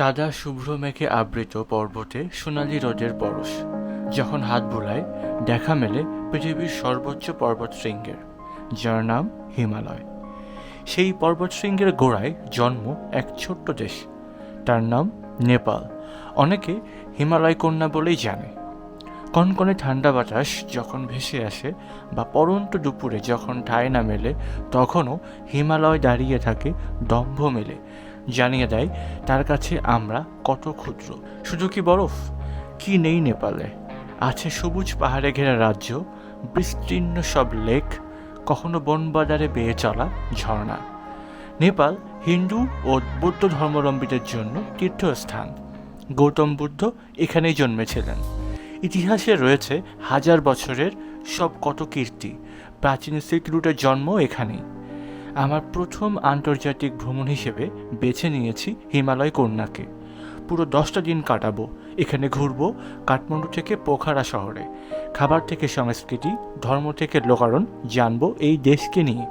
সাদা শুভ্র মেঘে আবৃত পর্বতে সোনালি রোদের পরশ, যখন হাত বুলায়, দেখা মেলে পৃথিবীর সর্বোচ্চ পর্বত শৃঙ্গের যার নাম হিমালয়। সেই পর্বত শৃঙ্গের গোড়ায় জন্ম এক ছোট্ট দেশ, তার নাম নেপাল। অনেকে হিমালয় কন্যা বলেই জানে। কনকনে ঠান্ডা বাতাস যখন ভেসে আসে বা পরন্ত দুপুরে যখন ঠায় না মেলে, তখনও হিমালয় দাঁড়িয়ে থাকে দম্ভ মেলে জানিয়ে দেয়, তার কাছে আমরা কত ক্ষুদ্র। শুধু কি বরফ? কি নেই নেপালে? আছে সবুজ পাহাড়ে ঘেরা রাজ্য, বিস্তীর্ণ সব লেক, কখনো বনবাজারে বেয়ে চলা ঝর্ণা। নেপাল হিন্দু ও বৌদ্ধ ধর্মাবলম্বীদের জন্য তীর্থস্থান। গৌতম বুদ্ধ এখানেই জন্মেছিলেন। ইতিহাসে রয়েছে হাজার বছরের সব কত কীর্তি প্রাচীন সিল্ক রুটের জন্ম এখানেই। আমার প্রথম আন্তর্জাতিক ভ্রমণ হিসেবে বেছে নিয়েছি হিমালয় কন্যাকে। পুরো দশটা দিন কাটাবো, এখানে ঘুরবো, কাঠমান্ডু থেকে পোখারা শহরে, খাবার থেকে সংস্কৃতি, ধর্ম থেকে লোকারণ জানব এই দেশকে নিয়ে।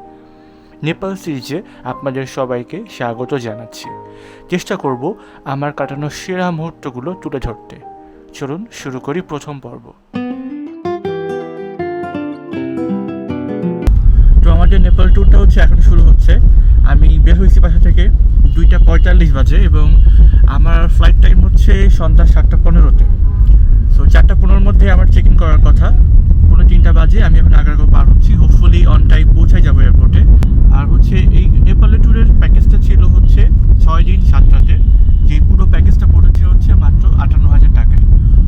নেপাল সিরিজে আপনাদের সবাইকে স্বাগত জানাচ্ছি। চেষ্টা করব আমার কাটানো সেরা মুহূর্তগুলো তুলে ধরতে। চলুন শুরু করি প্রথম পর্ব। আমাদের নেপাল ট্যুরটা হচ্ছে এখন শুরু হচ্ছে। আমি বের হয়েছি বাসা থেকে দুইটা পঁয়তাল্লিশ বাজে এবং আমার ফ্লাইট টাইম হচ্ছে সন্ধ্যা সাতটা পনেরোতে। সো চারটা পনেরোর মধ্যে আমার চেক ইন করার কথা। কোনো তিনটা বাজে, আমি এখন আগারগো পার হচ্ছি। হোপফুলি অন টাইম পৌঁছাই যাব এয়ারপোর্টে আর হচ্ছে এই নেপালে ট্যুরের প্যাকেজটা ছিল হচ্ছে ছয় দিন সাত রাতে যে পুরো প্যাকেজটা পড়েছে হচ্ছে মাত্র আটান্ন হাজার টাকায়।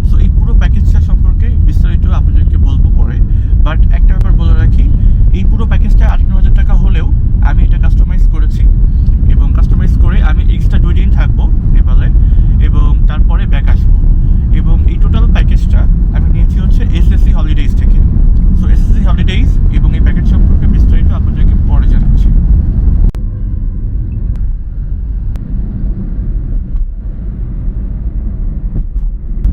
সো এই পুরো প্যাকেজটা সম্পর্কে বিস্তারিত আপনাদেরকে বলব পরে। বাট একটা ব্যাপার বলে রাখি এই পুরো প্যাকেজটা আটান্ন হাজার টাকা হলেও আমি এটা কাস্টমাইজ করেছি এবং কাস্টমাইজ করে আমি এক্সট্রা দুই দিন থাকব নেপালে এবং তারপরে ব্যাক আসব এবং এই টোটাল প্যাকেজটা আমি নিয়েছি হচ্ছে এসএসসি হলিডেজ থেকে সো এসএসসি হলিডেজ এবং এই প্যাকেজ সম্পর্কে বিস্তারিত আপনাদেরকে পরে জানাচ্ছি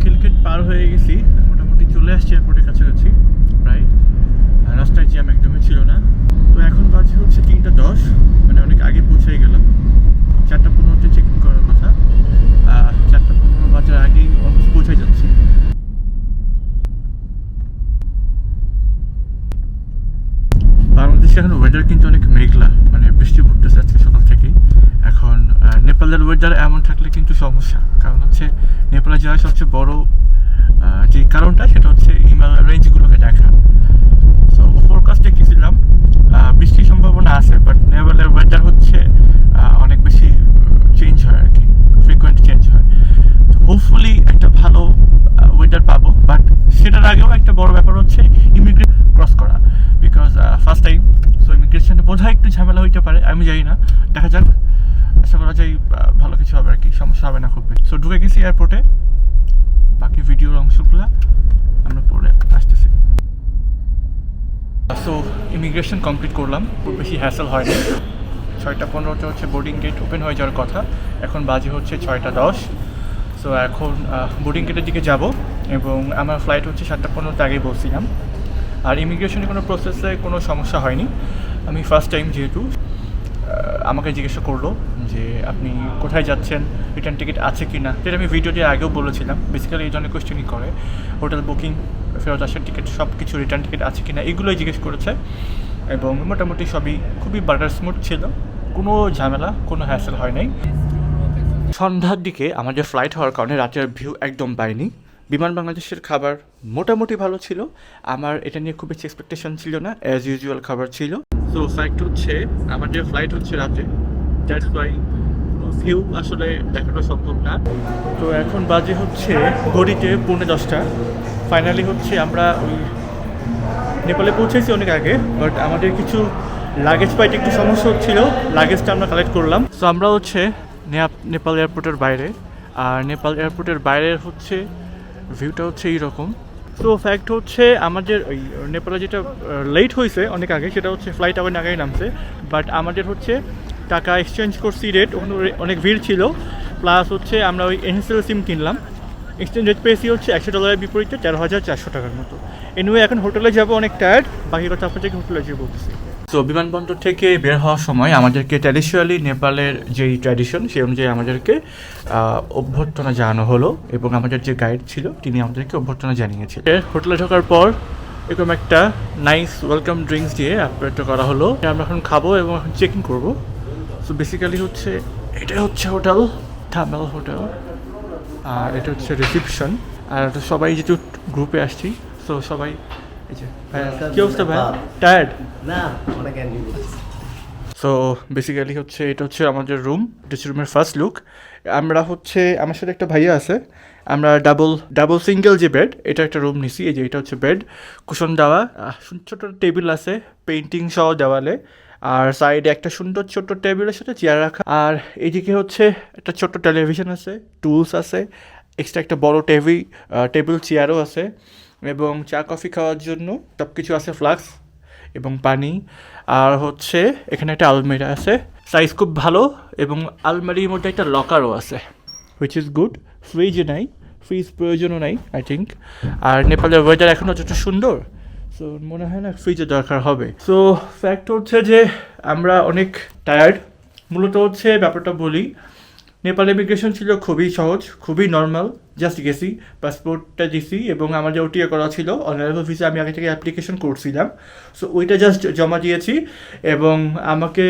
খিলখিট পার হয়ে গেছি মোটামুটি চলে আসছি এয়ারপোর্টের কাছাকাছি প্রায় আর রাস্তায় জ্যাম একদমই ছিল না তো এখন বাজে হচ্ছে তিনটা দশ মানে অনেক আগে পৌঁছাই গেলাম চারটা পনেরোতে চেক ইন করার কথা আহ, চারটা পনেরো বাজার আগেই অলমোস্ট পৌঁছাই যাচ্ছি বাংলাদেশে এখন ওয়েদার কিন্তু অনেক মেঘলা মানে বৃষ্টি পড়তেছে আজকে সকাল থেকেই এখন আহ, নেপালের ওয়েদার এমন থাকলে কিন্তু সমস্যা। কারণ হচ্ছে নেপালে যাওয়ার সবচেয়ে বড় যে কারণটা সেটা হচ্ছে হিমালয় রেঞ্জগুলোকে দেখা। সো ফোরকাস্ট দেখতেছিলাম। আহ, বৃষ্টির সম্ভাবনা আছে বাট নেপালের ওয়েদার হচ্ছে অনেক বেশি চেঞ্জ হয় আর কি ফ্রিকোয়েন্ট চেঞ্জ হয়। তো হোপফুলি একটা ভালো ওয়েদার পাবো বাট সেটার আগেও একটা বড় ব্যাপার হচ্ছে ইমিগ্রেট ক্রস করা। বিকজ ফার্স্ট টাইম সো ইমিগ্রেশনে বোধহয় একটু ঝামেলা হইতে পারে আমি জানি না। দেখা যাক। আশা করা যায় ভালো কিছু হবে আর কি, সমস্যা হবে না খুব সো ঢুকে গেছি এয়ারপোর্টে বাকি ভিডিওর অংশগুলো আমরা পরে আসতেছি। সো ইমিগ্রেশন কমপ্লিট করলাম। খুব বেশি হ্যাসেল হয়নি। ছয়টা পনেরোতে হচ্ছে বোর্ডিং গেট ওপেন হয়ে যাওয়ার কথা। এখন বাজে হচ্ছে ছয়টা দশ। সো এখন বোর্ডিং গেটের দিকে যাব এবং আমার ফ্লাইট হচ্ছে সাতটা পনেরোতে আগেই বলছিলাম। আর ইমিগ্রেশনের কোনো প্রসেসে কোনো সমস্যা হয়নি। আমি ফার্স্ট টাইম যেহেতু আমাকে জিজ্ঞাসা করল যে আপনি কোথায় যাচ্ছেন রিটার্ন টিকিট আছে কি না যেটা আমি ভিডিওতে আগেও বলেছিলাম। বেসিক্যালি এই ধরনের কোয়েশ্চেনই করে হোটেল বুকিং ফেরত আসার টিকিট সব কিছু রিটার্ন টিকিট আছে কি না এগুলোই জিজ্ঞেস করেছে। এবং মোটামুটি সবই খুবই বাটার স্মুথ ছিল, কোনো ঝামেলা, কোনো হ্যাসেল হয় নাই। সন্ধ্যার দিকে আমাদের ফ্লাইট হওয়ার কারণে রাতের ভিউ একদম পাইনি। বিমান বাংলাদেশের খাবার মোটামুটি ভালো ছিল, আমার এটা নিয়ে খুব বেশি এক্সপেকটেশন ছিল না অ্যাজ ইউজুয়াল খাবার ছিল। সো ফ্যাক্ট হচ্ছে আমাদের ফ্লাইট হচ্ছে রাতে দ্যাটস ওয়াই ভিউ আসলে দেখানো সম্ভব না। তো এখন বাজে হচ্ছে ঘড়িতে পৌনে দশটা। ফাইনালি হচ্ছে আমরা ওই নেপালে পৌঁছেছি অনেক আগে বাট আমাদের কিছু লাগেজ পাইতে একটু সমস্যা হচ্ছিল লাগেজটা আমরা কালেক্ট করলাম। সো আমরা হচ্ছে নেপ- নেপাল এয়ারপোর্টের বাইরে, আর নেপাল এয়ারপোর্টের বাইরের হচ্ছে ভিউটা হচ্ছে এইরকম। তো ফ্যাক্ট হচ্ছে আমাদের ওই নেপালে যেটা লেট হয়েছে অনেক আগে, সেটা হচ্ছে ফ্লাইট আবার আগেই নামছে বাট আমাদের হচ্ছে টাকা এক্সচেঞ্জ করছি রেট ওখানে অনেক ভিড় ছিল। প্লাস হচ্ছে আমরা ওই এনএসএল সিম কিনলাম। এক্সচেঞ্জ রেট পেয়েছি হচ্ছে একশো ডলারের বিপরীতে তেরো হাজার চারশো টাকার মতো। এনিওয়ে এখন হোটেলে যাব অনেক টায়ার্ড বাকি কথা আপনাদেরকে হোটেলে যেয়ে বলতেছি। তো বিমানবন্দর থেকে বের হওয়ার সময় আমাদেরকে ট্র্যাডিশনালি নেপালের যেই ট্র্যাডিশন সেই অনুযায়ী আমাদেরকে অভ্যর্থনা জানানো হলো এবং আমাদের যে গাইড ছিল তিনি আমাদেরকে অভ্যর্থনা জানিয়েছিলেন এর হোটেলে ঢোকার পর এরকম একটা নাইস ওয়েলকাম ড্রিঙ্কস দিয়ে অ্যাপ্রেট করা হলো। আমরা এখন খাব এবং এখন চেকিং করব। সো বেসিক্যালি হচ্ছে এটা হচ্ছে হোটেল থামেল হোটেল আর এটা হচ্ছে রিসিপশন আর সবাই যেহেতু গ্রুপে আসছি সো সবাই এই যে ভাইয়া, কি অবস্থা ভাই? টায়ার্ড না অনেক সো বেসিক্যালি হচ্ছে এটা হচ্ছে আমাদের রুম এটা হচ্ছে রুমের ফার্স্ট লুক আমরা হচ্ছে আমার সাথে একটা ভাইয়া আছে আমরা ডাবল ডাবল সিঙ্গেল যে বেড এটা একটা রুম নিছি এই যে এটা হচ্ছে বেড কুশন দেওয়া ছোট টেবিল আছে পেন্টিং সহ দেওয়ালে আর সাইডে একটা সুন্দর ছোট্ট টেবিলের সাথে চেয়ার রাখা। আর এদিকে হচ্ছে একটা ছোট্ট টেলিভিশন আছে, টুলস আছে, এক্সট্রা একটা বড় টেবিল টেবিল চেয়ারও আছে এবং চা, কফি খাওয়ার জন্য সব কিছু আছে ফ্লাক্স এবং পানি। আর হচ্ছে এখানে একটা আলমারি আছে, সাইজ খুব ভালো এবং আলমারির মধ্যে একটা লকারও আছে হুইচ ইজ গুড ফ্রিজ নাই ফ্রিজ প্রয়োজনও নাই আই থিঙ্ক আর নেপালের ওয়েদার এখনও যত সুন্দর। সো মনে হয় না ফ্রিজের দরকার হবে। সো ফ্যাক্ট হচ্ছে যে, আমরা অনেক টায়ার্ড মূলত হচ্ছে ব্যাপারটা বলি, নেপাল ইমিগ্রেশন ছিল খুবই সহজ, খুবই নর্মাল জাস্ট গেছি পাসপোর্টটা দিছি এবং আমার যে ওটিএ করা ছিল অনলাইন অফিসে আমি আগে থেকে অ্যাপ্লিকেশন করছিলাম। সো ওইটা জাস্ট জমা দিয়েছি এবং আমাকে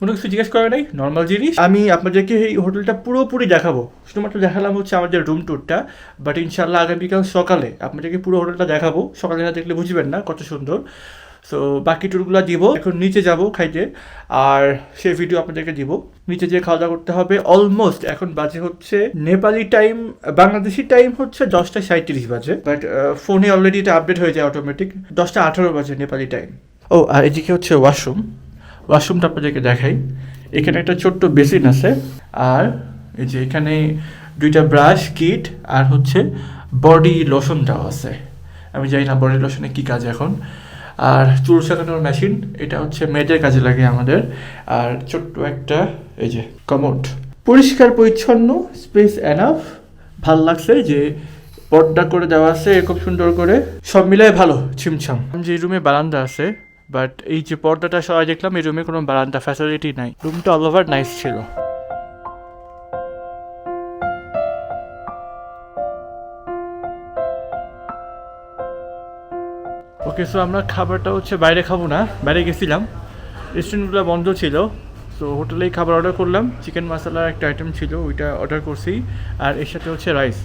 কোনো কিছু জিজ্ঞেস করে নাই? নর্মাল জিনিস? আমি আপনাদেরকে এই হোটেলটা পুরোপুরি দেখাবো। শুধুমাত্র দেখালাম হচ্ছে আমাদের রুম ট্যুরটা বাট ইনশাল্লাহ আগামীকাল সকালে আপনাদেরকে পুরো হোটেলটা দেখাবো। সকালে না দেখলে বুঝবেন না কত সুন্দর। সো বাকি ট্যুরগুলো দিব। এখন নিচে যাব খাইতে, আর সেই ভিডিও আপনাদেরকে দিব। নিচে যেয়ে খাওয়া দাওয়া করতে হবে। অলমোস্ট এখন বাজে হচ্ছে নেপালি টাইম বাংলাদেশি টাইম হচ্ছে দশটা সাঁত্রিশ বাজে। বাট ফোনে অলরেডি এটা আপডেট হয়ে যায় অটোমেটিক দশটা আঠারো বাজে নেপালি টাইম ও, আর এদিকে হচ্ছে ওয়াশরুম ওয়াশরুমটা আপনাদেরকে দেখাই। এখানে একটা ছোট্ট বেসিন আছে, আর এই যে এখানে দুইটা ব্রাশ, কিট, আর হচ্ছে বডি লোশনটাও আছে। আমি জানি না বডি লোশনে কী কাজ এখন। আর চুল শাকানোর মেশিন, এটা হচ্ছে মেয়েদের কাজে লাগে আমাদের। আর ছোট্ট একটা, এই যে কমোড। পরিষ্কার, পরিচ্ছন্ন স্পেস এনাফ ভালো লাগছে যে পর্দা করে দেওয়া আছে এরকম সুন্দর করে। সব মিলাই ভালো, ছিমছাম। যে রুমে বারান্দা আছে বাট এই যে পর্দাটা সবাই দেখলাম, এই রুমে কোনো বারান্দা ফ্যাসিলিটি নাই। রুমটা অল ওভার নাইস ছিল। ওকে সো আমরা খাবারটা হচ্ছে বাইরে খাব না, বাইরে গেছিলাম। রেস্টুরেন্টগুলো বন্ধ ছিল সো হোটেলেই খাবার অর্ডার করলাম। চিকেন মশলার একটা আইটেম ছিল, ওইটা অর্ডার করছি। আর এর সাথে হচ্ছে রাইস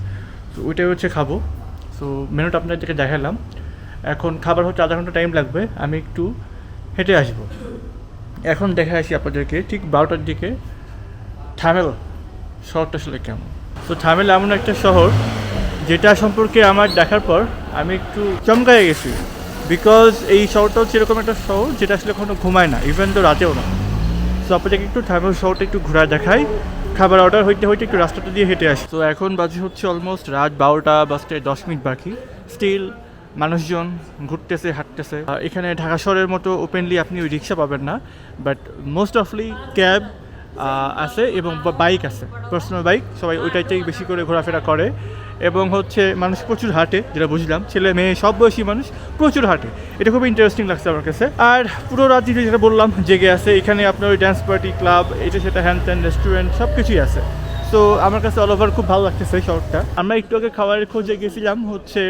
তো ওইটাই হচ্ছে খাব। সো মেনুটা আপনাদেরকে দেখালাম। এখন খাবার হচ্ছে আধা ঘণ্টা টাইম লাগবে, আমি একটু হেঁটে আসব। এখন দেখা আসি আপনাদেরকে ঠিক বারোটার দিকে থামেল শহরটা আসলে কেমন। তো থামেল এমন একটা শহর যেটা সম্পর্কে আমার দেখার পর আমি একটু চমকায় গেছি। বিকজ এই শহরটা এরকম একটা শহর যেটা আসলে কোনো ঘুমায় না ইভেন তো রাতেও না। সো আপনাদেরকে একটু থামেল শহরটা একটু ঘোরা দেখাই, খাবার অর্ডার হইতে হইতে একটু রাস্তাটা দিয়ে হেঁটে আসি। তো এখন বাজে হচ্ছে অলমোস্ট রাত বারোটা, বাজতে দশ মিনিট বাকি। স্টিল মানুষজন ঘুরতেছে, হাঁটতেছে। এখানে ঢাকা শহরের মতো ওপেনলি আপনি ওই রিক্সা পাবেন না বাট মোস্ট অফলি ক্যাব আছে এবং বাইক আছে। পার্সোনাল বাইক সবাই ওইটাইতেই বেশি করে ঘোরাফেরা করে। এবং হচ্ছে মানুষ প্রচুর হাঁটে, যেটা বুঝলাম। ছেলে মেয়ে, সব বয়সী মানুষ প্রচুর হাঁটে। এটা খুব ইন্টারেস্টিং লাগছে আমার কাছে। আর পুরো রাত জুড়ে যেটা বললাম, জেগে আছে, এখানে আপনার ওই ড্যান্স পার্টি ক্লাব এটা সেটা হ্যান্ড ত্যান রেস্টুরেন্ট সব কিছুই আছে। তো আমার কাছে অল ওভার খুব ভালো লাগতেছে শহরটা। আমরা একটু আগে খাবারের খোঁজে গেছিলাম, হচ্ছে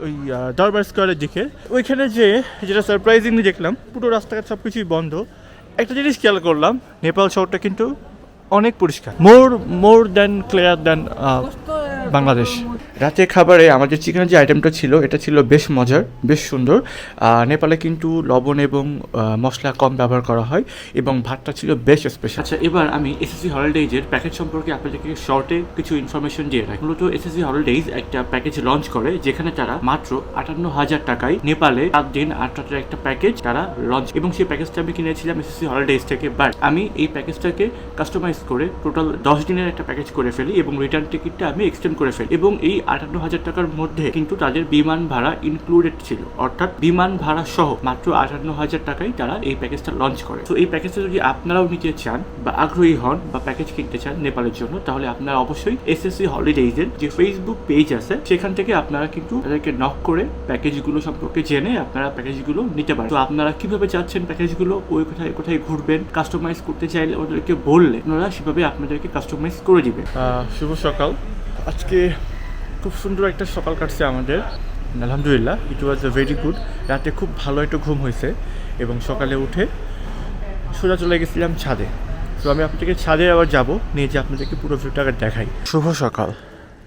ওই দরবার স্কোয়ারের দিকে। ওইখানে যে, যেটা সারপ্রাইজিংলি দেখলাম, পুরো রাস্তাঘাট সব কিছুই বন্ধ। একটা জিনিস খেয়াল করলাম, নেপাল শহরটা কিন্তু অনেক পরিষ্কার। More more then clear than Bangladesh. রাতে খাবারে আমাদের চিকেনের যে আইটেমটা ছিল এটা ছিল বেশ মজার বেশ সুন্দর। নেপালে কিন্তু লবণ এবং মশলা কম ব্যবহার করা হয় এবং ভাতটা ছিল বেশ স্পেশাল আচ্ছা এবার আমি এসএসসি হলিডেজের প্যাকেজ সম্পর্কে আপনাদেরকে শর্টে কিছু ইনফরমেশন দিয়ে রাখি। মূলত এসএসসি হলিডেজ একটা প্যাকেজ লঞ্চ করে যেখানে তারা মাত্র আটান্ন হাজার টাকায় নেপালে সাত দিন আট রাতের একটা প্যাকেজ তারা লঞ্চ এবং সেই প্যাকেজটা আমি কিনেছিলাম এসএসসি হলিডেজ থেকে। বাট আমি এই প্যাকেজটাকে কাস্টমাইজ করে টোটাল দশ দিনের একটা প্যাকেজ করে ফেলি এবং রিটার্ন টিকিটটা আমি এক্সটেন্ড করে ফেলি, এবং এই আটান্ন হাজার টাকার মধ্যে কিন্তু তাদের বিমান ভাড়া ইনক্লুডেড ছিল। অর্থাৎ বিমান ভাড়া সহ মাত্র আটান্ন হাজার টাকায় তারা এই প্যাকেজটা লঞ্চ করে। তো এই প্যাকেজটা যদি আপনারাও নিতে চান বা আগ্রহী হন বা প্যাকেজ কিনতে চান নেপালের জন্য, তাহলে আপনারা অবশ্যই এসএসসি হলিডেজের যে ফেসবুক পেজ আছে, সেখান থেকে আপনারা কিন্তু তাদেরকে নক করে প্যাকেজগুলো সম্পর্কে জেনে আপনারা প্যাকেজগুলো নিতে পারেন। তো আপনারা কীভাবে চাচ্ছেন প্যাকেজগুলো ওই কোথায় কোথায় ঘুরবেন? কাস্টমাইজ করতে চাইলে ওদেরকে বললে ওনারা সেভাবে আপনাদেরকে কাস্টমাইজ করে দিবে শুভ সকাল। আজকে খুব সুন্দর একটা সকাল কাটছে আমাদের। আলহামদুলিল্লাহ ইট ওয়াজ এ ভেরি গুড রাতে খুব ভালো একটা ঘুম হয়েছে এবং সকালে উঠে সোজা চলে গেছিলাম ছাদে। তো আমি আপনাদেরকে ছাদে আবার যাব নিয়ে যে আপনাদেরকে পুরো ভিউটা আগে দেখাই। শুভ সকাল।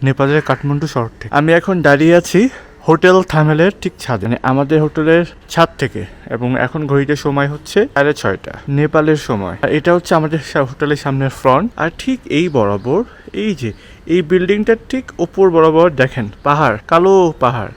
নেপালের কাঠমান্ডু শহর থেকে। আমি এখন দাঁড়িয়ে আছি হোটেল থামেলের ঠিক ছাদে। মানে আমাদের হোটেলের ছাদ থেকে। এবং এখন ঘড়িতে সময় হচ্ছে সাড়ে ছয়টা। নেপালের সময়। আর এটা হচ্ছে আমাদের হোটেলের সামনের ফ্রন্ট আর ঠিক এই বরাবর এই যে এই বিল্ডিংটার ঠিক উপর বরাবর দেখেন, পাহাড়, কালো পাহাড়।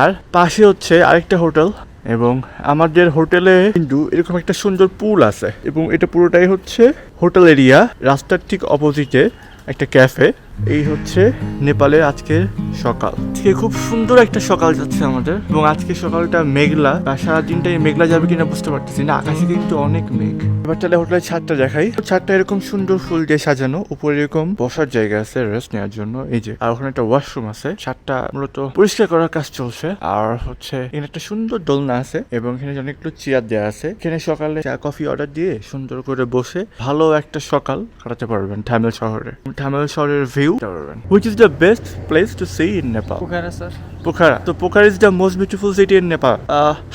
আর পাশে হচ্ছে আরেকটা হোটেল এবং আমাদের হোটেলে কিন্তু এরকম একটা সুন্দর পুল আছে এবং এটা পুরোটাই হচ্ছে হোটেল এরিয়া। রাস্তার ঠিক অপোজিটে একটা ক্যাফে। এই হচ্ছে নেপালের আজকের সকাল। আজকে খুব সুন্দর একটা সকাল যাচ্ছে আমাদের। এবং আজকে সকালটা মেঘলা। বা সারাদিনটাই মেঘলা যাবে কিনা বুঝতে পারতেছি না। আকাশে কিন্তু অনেক মেঘ। এবার তাহলে হোটেলের ছাদটা দেখাই। ছাদটা এরকম সুন্দর ফুল দিয়ে সাজানো। উপরে এরকম বসার জায়গা আছে রেস্ট নেওয়ার জন্য। এই যে, আর ওখানে একটা ওয়াশরুম আছে। ছাদটা মূলত পরিষ্কার করার কাজ চলছে। আর হচ্ছে, এখানে একটা সুন্দর দোলনা আছে। এবং এখানে অনেকগুলো চেয়ার দেওয়া আছে। এখানে সকালে চা কফি অর্ডার দিয়ে সুন্দর করে বসে ভালো একটা সকাল কাটাতে পারবেন থামেল শহরে। থামেল শহরের view পারবেন which is the best place to see in Nepal Pokhara sir Pokhara तो Pokhara is the most beautiful city in Nepal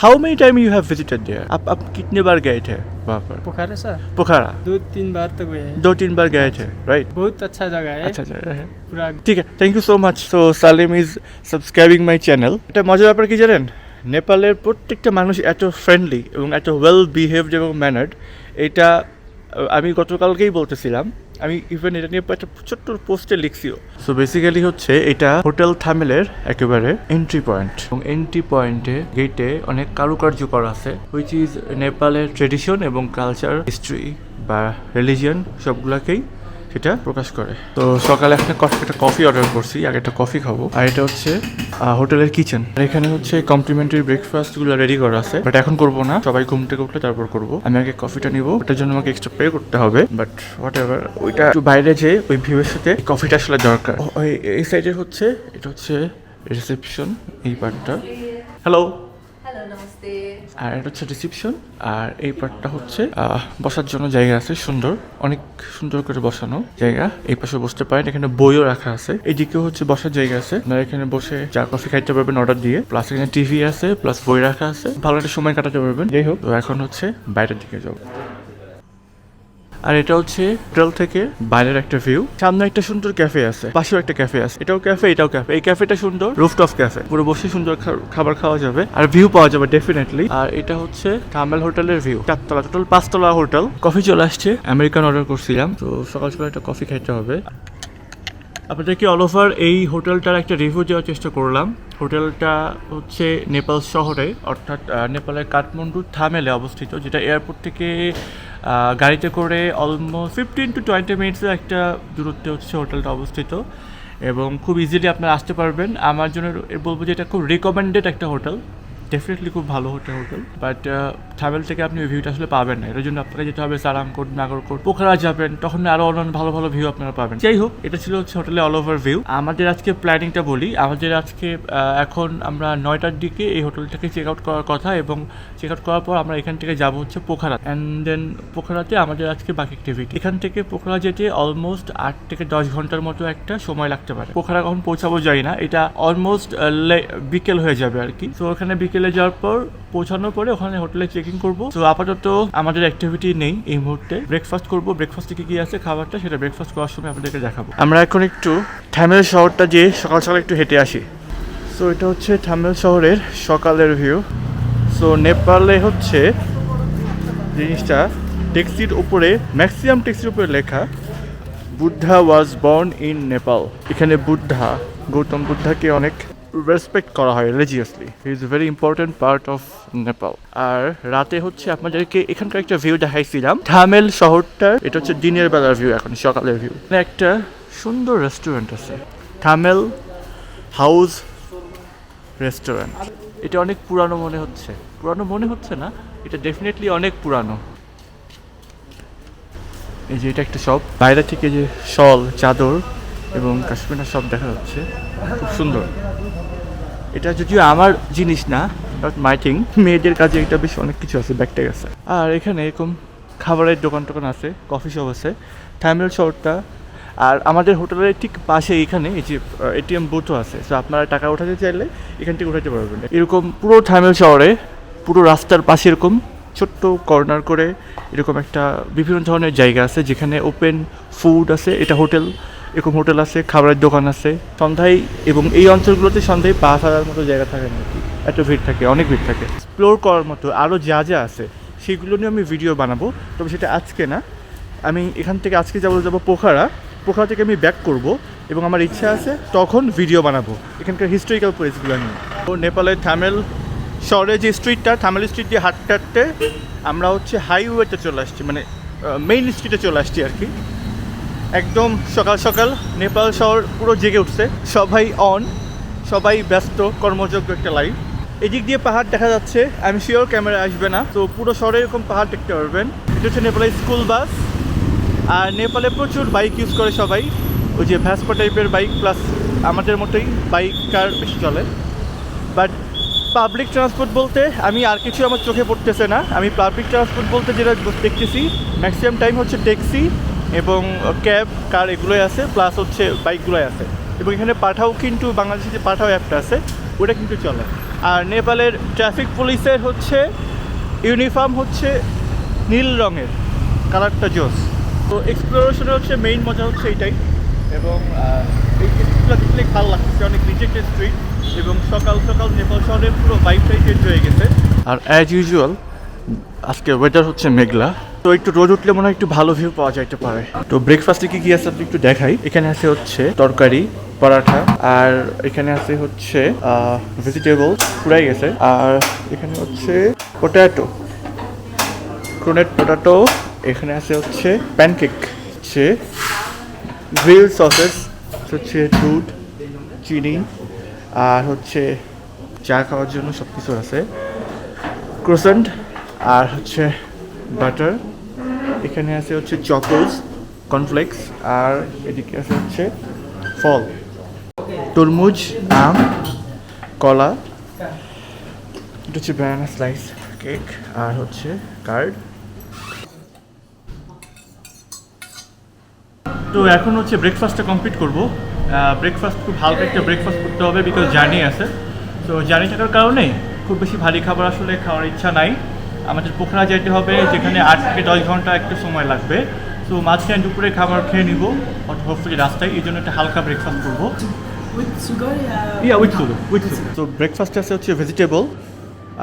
how many time you have visited there आप आप कितने बार गए थे वहाँ पर पोखरा सर पोखरा दो तीन बार तो गए हैं दो तीन बार गए थे राइट बहुत अच्छा जगह है अच्छा जगह है पूरा ঠিক আছে thank you so much so Salim is subscribing my channel এটা মজার ব্যাপার কি জানেন নেপালের প্রত্যেকটা মানুষ এত ফ্রেন্ডলি এবং এত ওয়েল বিহেভড এবং ম্যানার্ড এটা আহ, আমি গতকালকেই বলতেছিলাম আমি ইভেন এটা নিয়ে একটা ছোট্ট পোস্টে লিখছিও। সো বেসিক্যালি হচ্ছে এটা হোটেল থামেলের একেবারে এন্ট্রি পয়েন্ট এবং এন্ট্রি পয়েন্টে গেটে অনেক কারুকার্য করা আছে হুইচ ইজ নেপালের ট্রেডিশন এবং কালচার হিস্ট্রি বা রিলিজিয়ন সবগুলাকেই সেটা প্রকাশ করে। তো সকালে একটা কফি একটা কফি অর্ডার করছি আগে একটা কফি খাব। আর এটা হচ্ছে হোটেলের কিচেন আর এখানে হচ্ছে কমপ্লিমেন্টারি ব্রেকফাস্টগুলো রেডি করা আছে। বাট এখন করব না। সবাই ঘুম থেকে উঠলে তারপর করব। আমি আগে কফিটা নিবো। ওটার জন্য আমাকে এক্সট্রা পে করতে হবে। বাট হোয়াট এভার ওইটা একটু বাইরে যে ওই ভিউয়ের সাথে কফিটা আসলে দরকার। এই সাইডে হচ্ছে, এটা হচ্ছে রিসেপশন এই পার্টটা হ্যালো আর এটা হচ্ছে রিসিপশন আর এই পার্টটা হচ্ছে বসার জন্য জায়গা আছে সুন্দর, অনেক সুন্দর করে বসানো জায়গা। এই পাশে বসতে পারেন, এখানে বইও রাখা আছে। এদিকেও হচ্ছে বসার জায়গা আছে। আপনারা এখানে বসে চা, কফি খাইতে পারবেন অর্ডার দিয়ে। প্লাস এখানে টিভি আছে প্লাস বই রাখা আছে। ভালো একটা সময় কাটাতে পারবেন। যাই হোক, তো এখন হচ্ছে বাইরের দিকে যাব। আর এটা হচ্ছে হোটেল থেকে বাইরের একটা ভিউ সামনে একটা সুন্দর ক্যাফে আছে, পাশেও একটা ক্যাফে আছে। এটাও ক্যাফে এটাও ক্যাফে এই ক্যাফেটা সুন্দর রুফটপ ক্যাফে পুরো বসে সুন্দর খাবার খাওয়া যাবে। আর ভিউ পাওয়া যাবে ডেফিনেটলি আর এটা হচ্ছে কামেল হোটেলের ভিউ চারতলা টোটাল পাঁচতলা হোটেল কফি চলে আসছে। আমেরিকান অর্ডার করছিলাম। তো সকাল সকাল একটা কফি খাইতে হবে। আপনাদেরকে অল ওভার এই হোটেলটার একটা রিভিউ দেওয়ার চেষ্টা করলাম। হোটেলটা হচ্ছে নেপাল শহরে, অর্থাৎ নেপালের কাঠমান্ডু থামেলে অবস্থিত, যেটা এয়ারপোর্ট থেকে গাড়িতে করে অলমোস্ট ফিফটিন টু টোয়েন্টি মিনিটসের একটা দূরত্বে হচ্ছে হোটেলটা অবস্থিত। এবং খুব ইজিলি আপনারা আসতে পারবেন। আমার জন্য বলব যে এটা খুব রিকমেন্ডেড একটা হোটেল। ডেফিনেটলি খুব ভালো হোটেল হোটেল বাট ট্রাভেল থেকে আপনি ওই ভিউটা আসলে পাবেন না। এটার জন্য আপনাকে যেতে হবে সারামকোট, নাগরকোট পোখরা যাবেন, তখন আরও অন্যান্য ভালো ভালো ভিউ আপনারা পাবেন। যাই হোক, এটা ছিল হচ্ছে হোটেলে অল ওভার ভিউ আমাদের আজকে প্ল্যানিংটা বলি। আমাদের আজকে এখন আমরা নয়টার দিকে এই হোটেলটাকে চেক আউট করার কথা এবং চেক আউট করার পর আমরা এখান থেকে যাব হচ্ছে পোখরা অ্যান্ড দেন পোখরাতে আমাদের আজকে বাকি অ্যাক্টিভিটি এখান থেকে পোখরা যেতে অলমোস্ট আট থেকে দশ ঘণ্টার মতো একটা সময় লাগতে পারে। পোখরা কখন পৌঁছাবো যাই না। এটা অলমোস্ট বিকেল হয়ে যাবে আর কি। তো ওখানে বিকেলে যাওয়ার পর পৌঁছানোর পরে ওখানে হোটেলে চেকিং করব। তো আপাতত আমাদের অ্যাক্টিভিটি নেই এই মুহূর্তে। ব্রেকফাস্ট করব ব্রেকফাস্টে কি কি আছে, খাবারটা সেটা ব্রেকফাস্ট করার সময় আপনাদেরকে দেখাবো। আমরা এখন একটু থামেল শহরটা যে সকাল সকাল একটু হেঁটে আসি। সো এটা হচ্ছে থামেল শহরের সকালের ভিউ সো নেপালে হচ্ছে জিনিসটা ট্যাক্সির উপরে ম্যাক্সিমাম ট্যাক্সির উপরে লেখা Buddha was born in Nepal এখানে বুদ্ধা গৌতম বুদ্ধাকে অনেক রেসপেক্ট করা হয় religiously is very important part of Nepal আর রাতে হচ্ছে আপনাদেরকে এখানকার একটা ভিউ দেখাইছিলাম। থামেল শহরটার, এটা হচ্ছে দিনের বেলার ভিউ এখন, সকালের ভিউ একটা সুন্দর রেস্টুরেন্ট আছে। থামেল হাউস রেস্টুরেন্ট এটা অনেক পুরানো মনে হচ্ছে। পুরানো মনে হচ্ছে না, এটা ডেফিনেটলি অনেক পুরানো। এই যে এটা একটা শপ বাইরে থেকে যে শল, চাদর এবং কাশ্মীরা সব দেখা যাচ্ছে। খুব সুন্দর। এটা যদিও আমার জিনিস না মাই থিং মেয়েদের কাজে এটা বেশ অনেক কিছু আছে ব্যাগট্যাগ আছে। আর এখানে এরকম খাবারের দোকান টোকান আছে কফি শপ আছে থাইমেল শহরটা। আর আমাদের হোটেলের ঠিক পাশে এখানে এই যে এটিএম বুথও আছে। সো আপনারা টাকা উঠাতে চাইলে এখান থেকে উঠাতে পারবেন। এরকম পুরো থাইমেল শহরে, পুরো রাস্তার পাশে এরকম ছোট্ট কর্নার করে এরকম একটা বিভিন্ন ধরনের জায়গা আছে, যেখানে ওপেন ফুড আছে, এটা হোটেল এরকম হোটেল আছে, খাবারের দোকান আছে। সন্ধ্যায় এবং এই অঞ্চলগুলোতে সন্ধ্যায় পাঁচ হাজার মতো জায়গা থাকে নাকি? এত ভিড় থাকে, অনেক ভিড় থাকে। এক্সপ্লোর করার মতো আরও যা যা আছে, সেগুলো নিয়ে আমি ভিডিও বানাবো। তবে সেটা আজকে না, আমি এখান থেকে আজকে যাব যাব পোখারা। পোখারা থেকে আমি ব্যাক করব এবং আমার ইচ্ছা আছে তখন ভিডিও বানাবো। এখানকার হিস্টোরিক্যাল প্লেসগুলো নিয়ে। তো নেপালের থামেল শহরে যে স্ট্রিটটা থামেল স্ট্রিট দিয়ে হাঁটতে হাঁটতে আমরা হচ্ছে হাইওয়েতে চলে আসছি মানে মেইন স্ট্রিটে চলে আসছি আর কি। একদম সকাল সকাল নেপাল শহর পুরো জেগে উঠছে। সবাই অন সবাই ব্যস্ত, কর্মযোগ্য একটা লাইফ এদিক দিয়ে পাহাড় দেখা যাচ্ছে, আমি শিওর ক্যামেরা আসবে না। তো পুরো শহরে এরকম পাহাড় দেখতে পারবেন। এটা হচ্ছে নেপালের স্কুল বাস আর নেপালে প্রচুর বাইক ইউজ করে সবাই। ওই যে ভ্যাসপা টাইপের বাইক প্লাস আমাদের মতোই বাইক কার বেশি চলে। বাট পাবলিক ট্রান্সপোর্ট বলতে আমি আর কিছু আমার চোখে পড়তেছে না। আমি পাবলিক ট্রান্সপোর্ট বলতে যেটা দেখতেছি ম্যাক্সিমাম টাইম হচ্ছে ট্যাক্সি এবং ক্যাব, কার এগুলোই আছে, প্লাস হচ্ছে বাইকগুলোই আছে। এবং এখানে পাঠাও কিন্তু, বাংলাদেশে যে পাঠাও অ্যাপটা আছে, ওটা কিন্তু চলে। আর নেপালের ট্রাফিক পুলিশের হচ্ছে, ইউনিফর্ম হচ্ছে নীল রঙের, কালারটা জোস। তো এক্সপ্লোরেশনের হচ্ছে মেইন মজা হচ্ছে এইটাই। এবং এই স্ট্রিটগুলো দেখলে ভালো লাগছে অনেক রিজেক্টেড স্ট্রিট এবং সকাল সকাল নেপাল শহরের পুরো বাইকটাই চেঞ্জ হয়ে গেছে। আর অ্যাজ ইউজুয়াল আজকে ওয়েদার হচ্ছে মেঘলা। তো একটু রোদ উঠলে মনে হয় একটু ভালো ভিউ পাওয়া যাইতে পারে। তো ব্রেকফাস্টে কি কি আছে আপনি একটু দেখাই? এখানে আছে হচ্ছে তরকারি পরাঠা আর এখানে আছে হচ্ছে ভেজিটেবল পুরাই গেছে। আর এখানে হচ্ছে পটাটো ক্রোনেট পটাটো এখানে আছে হচ্ছে প্যানকেক হচ্ছে গ্রিল সসেস হচ্ছে দুধ চিনি আর হচ্ছে চা খাওয়ার জন্য সব কিছু আছে। ক্রোসেন্ট আর হচ্ছে বাটার এখানে আছে হচ্ছে চকোস কর্নফ্লেক্স আর এদিকে আছে হচ্ছে ফল। তরমুজ, আম, কলা, এটা হচ্ছে ব্যানানা স্লাইস কেক আর হচ্ছে কার্ড তো এখন হচ্ছে ব্রেকফাস্টটা কমপ্লিট করব। ব্রেকফাস্ট খুব হালকা একটা ব্রেকফাস্ট করতে হবে বিকজ জার্নি আছে। তো জার্নি থাকার কারণে খুব বেশি ভারী খাবার আসলে খাওয়ার ইচ্ছা নাই। আমাদের পোখরা যেতে হবে যেখানে আট থেকে দশ ঘণ্টা একটু সময় লাগবে। তো মাঝখানে দুপুরে খাবার খেয়ে নিব হোপফুলি রাস্তায়। এই জন্য একটা হালকা ব্রেকফাস্ট করব। Yeah with sugar with sugar তো ব্রেকফাস্টে আছে হচ্ছে ভেজিটেবল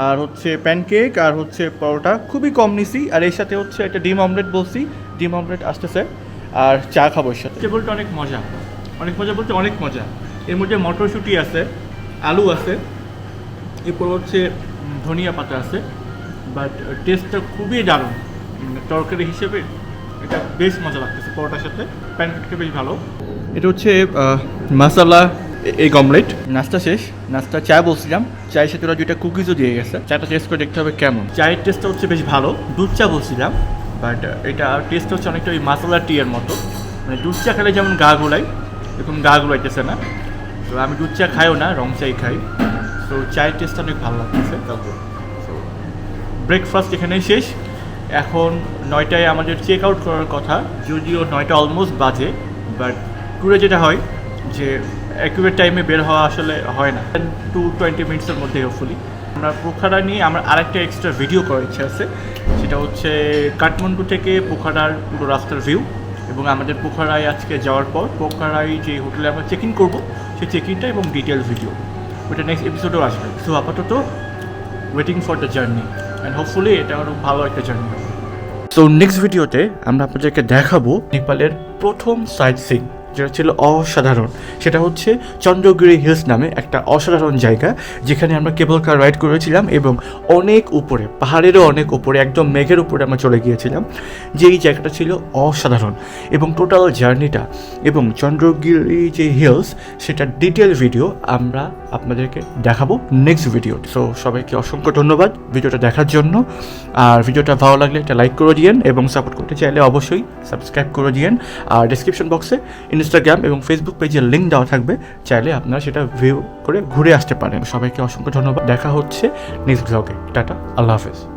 আর হচ্ছে প্যানকেক আর হচ্ছে পরোটা। খুবই কম নিছি আর এর সাথে হচ্ছে একটা ডিম অমলেট বলছি। ডিম অমলেট আসতেছে আর চা খাব এর সাথে। টেবলটা অনেক মজা। অনেক মজা বলতে অনেক মজা। এর মধ্যে মটরশুঁটি আছে আলু আছে এরপর হচ্ছে ধনিয়া পাতা আছে। বাট টেস্টটা খুবই দারুণ। তরকারি হিসেবে এটা বেশ মজা লাগতেছে পরোটার সাথে। প্যানকেকটা বেশ ভালো। এটা হচ্ছে মাসালা এই অমলেট নাস্তা শেষ। নাস্তা চা বলছিলাম। চায়ের সাথে ওরা দুইটা কুকিজও দিয়ে গেছে। চাটা টেস্ট করে দেখতে হবে কেমন। চায়ের টেস্টটা হচ্ছে বেশ ভালো। দুধ চা বলছিলাম বাট এটা টেস্ট হচ্ছে অনেকটা ওই মাসালা টি এর মতো। মানে দুধ চা খেলে যেমন গা গোলাই এরকম গা গোলাইতেছে না। তো আমি দুধ চা খাইও না রং চাই খাই। তো চায়ের টেস্টটা অনেক ভালো লাগতেছে। তো ব্রেকফাস্ট এখানেই শেষ। এখন নয়টায় আমাদের চেক আউট করার কথা। যদিও নয়টা অলমোস্ট বাজে বাট ট্যুরে যেটা হয় যে অ্যাকুরেট টাইমে বের হওয়া আসলে হয় না। টু টোয়েন্টি মিনিটসের মধ্যে হোপফুলি আমরা পোখারা নিয়ে আমার আরেকটা এক্সট্রা ভিডিও করার ইচ্ছা আছে। সেটা হচ্ছে কাঠমান্ডু থেকে পোখারার পুরো রাস্তার ভিউ এবং আমাদের পোখারায় আজকে যাওয়ার পর পোখারায় যে হোটেলে আমরা চেক ইন করব, সেই চেক ইনটা এবং ডিটেল ভিডিও ওটা নেক্সট এপিসোডেও আসবে। সো আপাতত waiting for the journey and hopefully এটা আরও ভালো একটা জার্নি হবে। সো নেক্সট ভিডিওতে আমরা আপনাদেরকে দেখাবো নেপালের প্রথম সাইট সিং যেটা ছিল অসাধারণ। সেটা হচ্ছে চন্দ্রগিরি হিলস নামে একটা অসাধারণ জায়গা, যেখানে আমরা কেবল কার রাইড করেছিলাম এবং অনেক উপরে, পাহাড়েরও অনেক উপরে, একদম মেঘের উপরে আমরা চলে গিয়েছিলাম। যে এই জায়গাটা ছিল অসাধারণ। এবং টোটাল জার্নিটা এবং চন্দ্রগিরি যে হিলস সেটার ডিটেল ভিডিও আমরা আপনাদেরকে দেখাবো নেক্সট ভিডিও সো সবাইকে অসংখ্য ধন্যবাদ ভিডিওটা দেখার জন্য। আর ভিডিওটা ভালো লাগলে একটা লাইক করে দিয়েন এবং সাপোর্ট করতে চাইলে অবশ্যই সাবস্ক্রাইব করে দিয়েন। আর ডিসক্রিপশন বক্সে ইনস্টাগ্রাম এবং ফেসবুক পেজের লিঙ্ক দেওয়া থাকবে। চাইলে আপনারা সেটা ভিউ করে ঘুরে আসতে পারেন। সবাইকে অসংখ্য ধন্যবাদ। দেখা হচ্ছে নেক্সট ব্লগে টাটা, আল্লাহ হাফেজ।